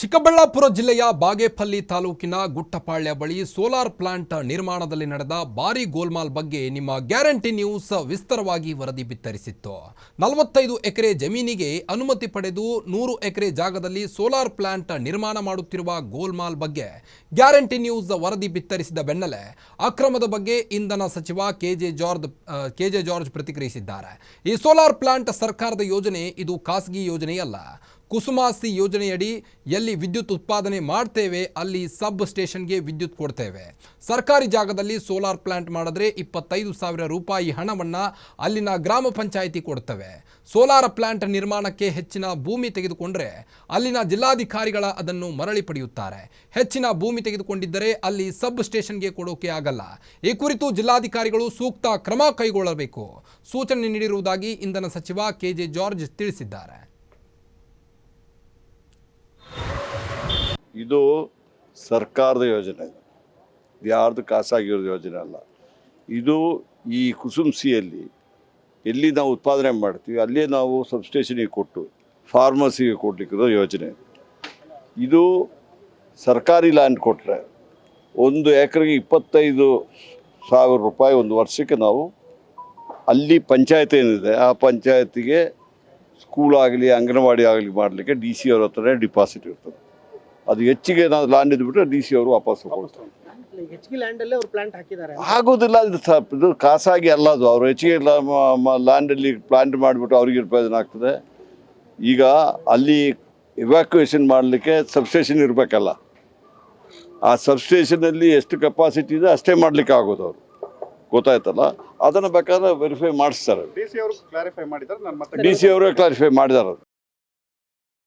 ಚಿಕ್ಕಬಳ್ಳಾಪುರ ಜಿಲ್ಲೆಯ ಬಾಗೇಪಲ್ಲಿ ತಾಲೂಕಿನ ಗುಟ್ಟಪಾಳ್ಯ ಬಳಿ ಸೋಲಾರ್ ಪ್ಲಾಂಟ್ ನಿರ್ಮಾಣದಲ್ಲಿ ನಡೆದ ಭಾರಿ ಗೋಲ್ಮಾಲ್ ಬಗ್ಗೆ ನಿಮ್ಮ ಗ್ಯಾರಂಟಿ ನ್ಯೂಸ್ ವಿಸ್ತಾರವಾಗಿ ವರದಿ ಬಿತ್ತರಿಸಿತ್ತು. ನಲವತ್ತೈದು ಎಕರೆ ಜಮೀನಿಗೆ ಅನುಮತಿ ಪಡೆದು ನೂರು ಎಕರೆ ಜಾಗದಲ್ಲಿ ಸೋಲಾರ್ ಪ್ಲಾಂಟ್ ನಿರ್ಮಾಣ ಮಾಡುತ್ತಿರುವ ಗೋಲ್ಮಾಲ್ ಬಗ್ಗೆ ಗ್ಯಾರಂಟಿ ನ್ಯೂಸ್ ವರದಿ ಬಿತ್ತರಿಸಿದ ಬೆನ್ನಲ್ಲೇ ಅಕ್ರಮದ ಬಗ್ಗೆ ಇಂಧನ ಸಚಿವ ಕೆಜೆ ಜಾರ್ಜ್ ಕೆಜೆ ಜಾರ್ಜ್ ಪ್ರತಿಕ್ರಿಯಿಸಿದ್ದಾರೆ. ಈ ಸೋಲಾರ್ ಪ್ಲಾಂಟ್ ಸರ್ಕಾರದ ಯೋಜನೆ, ಇದು ಖಾಸಗಿ ಯೋಜನೆಯಲ್ಲ. ಕುಸುಮಾಸಿ ಯೋಜನೆಯಡಿ ಎಲ್ಲಿ ವಿದ್ಯುತ್ ಉತ್ಪಾದನೆ ಮಾಡ್ತೇವೆ, ಅಲ್ಲಿ ಸಬ್ ಸ್ಟೇಷನ್ಗೆ ವಿದ್ಯುತ್ ಕೊಡ್ತೇವೆ. ಸರ್ಕಾರಿ ಜಾಗದಲ್ಲಿ ಸೋಲಾರ್ ಪ್ಲಾಂಟ್ ಮಾಡಿದ್ರೆ ಇಪ್ಪತ್ತೈದು ಸಾವಿರ ರೂಪಾಯಿ ಹಣವನ್ನು ಅಲ್ಲಿನ ಗ್ರಾಮ ಪಂಚಾಯಿತಿ ಕೊಡ್ತವೆ. ಸೋಲಾರ್ ಪ್ಲಾಂಟ್ ನಿರ್ಮಾಣಕ್ಕೆ ಹೆಚ್ಚಿನ ಭೂಮಿ ತೆಗೆದುಕೊಂಡರೆ ಅಲ್ಲಿನ ಜಿಲ್ಲಾಧಿಕಾರಿಗಳ ಅದನ್ನು ಮರಳಿ ಪಡೆಯುತ್ತಾರೆ. ಹೆಚ್ಚಿನ ಭೂಮಿ ತೆಗೆದುಕೊಂಡಿದ್ದರೆ ಅಲ್ಲಿ ಸಬ್ ಸ್ಟೇಷನ್ಗೆ ಕೊಡೋಕೆ ಆಗಲ್ಲ. ಈ ಕುರಿತು ಜಿಲ್ಲಾಧಿಕಾರಿಗಳು ಸೂಕ್ತ ಕ್ರಮ ಕೈಗೊಳ್ಳಬೇಕು. ಸೂಚನೆ ನೀಡಿರುವುದಾಗಿ ಇಂಧನ ಸಚಿವ ಕೆಜೆ ಜಾರ್ಜ್ ತಿಳಿಸಿದ್ದಾರೆ. ಇದು ಸರ್ಕಾರದ ಯೋಜನೆ. ಇದು ಯಾರ್ದು ಖಾಸಗಿರೋದು ಯೋಜನೆ ಅಲ್ಲ. ಇದು ಈ ಕುಸುಮ್ಸಿಯಲ್ಲಿ ಎಲ್ಲಿ ನಾವು ಉತ್ಪಾದನೆ ಮಾಡ್ತೀವಿ, ಅಲ್ಲೇ ನಾವು ಸಬ್ಸ್ಟೇಷನಿಗೆ ಕೊಟ್ಟು ಫಾರ್ಮಸಿಗೆ ಕೊಡಲಿಕ್ಕಿರೋ ಯೋಜನೆ ಇದು. ಇದು ಸರ್ಕಾರಿ ಲ್ಯಾಂಡ್ ಕೊಟ್ಟರೆ ಒಂದು ಎಕರೆಗೆ ಇಪ್ಪತ್ತೈದು ಸಾವಿರ ರೂಪಾಯಿ ಒಂದು ವರ್ಷಕ್ಕೆ ನಾವು ಅಲ್ಲಿ ಪಂಚಾಯತ್ ಏನಿದೆ, ಆ ಪಂಚಾಯತಿಗೆ ಸ್ಕೂಲ್ ಆಗಲಿ, ಅಂಗನವಾಡಿ ಆಗಲಿ ಮಾಡಲಿಕ್ಕೆ ಡಿ ಸಿ ಅವ್ರ ಹತ್ರನೇ ಡಿಪಾಸಿಟ್ ಇರ್ತದೆ. ಅದು ಹೆಚ್ಚಿಗೆ ನಾವು ಲ್ಯಾಂಡ್ ಇದ್ಬಿಟ್ರೆ ಡಿ ಸಿ ಅವರು ವಾಪಸ್ ಕೊಡ್ತಾರೆ ಹೆಚ್ಚಿಗೆ ಲ್ಯಾಂಡ್ ಅಲ್ಲೇ ಅವ್ರು ಪ್ಲಾಂಟ್ ಹಾಕಿದ್ದಾರೆ ಆಗೋದಿಲ್ಲ ಇದು ಖಾಸಗಿ ಅಲ್ಲ ಅದು. ಅವರು ಹೆಚ್ಚಿಗೆ ಲ್ಯಾಂಡಲ್ಲಿ ಪ್ಲಾಂಟ್ ಮಾಡಿಬಿಟ್ಟು ಅವ್ರಿಗೆ ಪ್ರಯೋಜನ ಆಗ್ತದೆ. ಈಗ ಅಲ್ಲಿ ಇವ್ಯಾಕ್ಯುಯೇಷನ್ ಮಾಡಲಿಕ್ಕೆ ಸಬ್ಸ್ಟೇಷನ್ ಇರಬೇಕಲ್ಲ. ಆ ಸಬ್ಸ್ಟೇಷನಲ್ಲಿ ಎಷ್ಟು ಕೆಪಾಸಿಟಿ ಇದೆ ಅಷ್ಟೇ ಮಾಡಲಿಕ್ಕೆ ಆಗೋದು ಅವರು. ಗೊತ್ತಾಯ್ತಲ್ಲ? ಅದನ್ನು ಬೇಕಾದ್ರೆ ವೆರಿಫೈ ಮಾಡಿಸ್ತಾರೆ. ಡಿ ಸಿ ಅವರು ಕ್ಲಾರಿಫೈ ಮಾಡಿದ್ದಾರೆ ನಾನು ಮತ್ತೆ ಡಿ ಸಿ ಅವರೇ ಕ್ಲಾರಿಫೈ ಮಾಡಿದ್ದಾರೆ.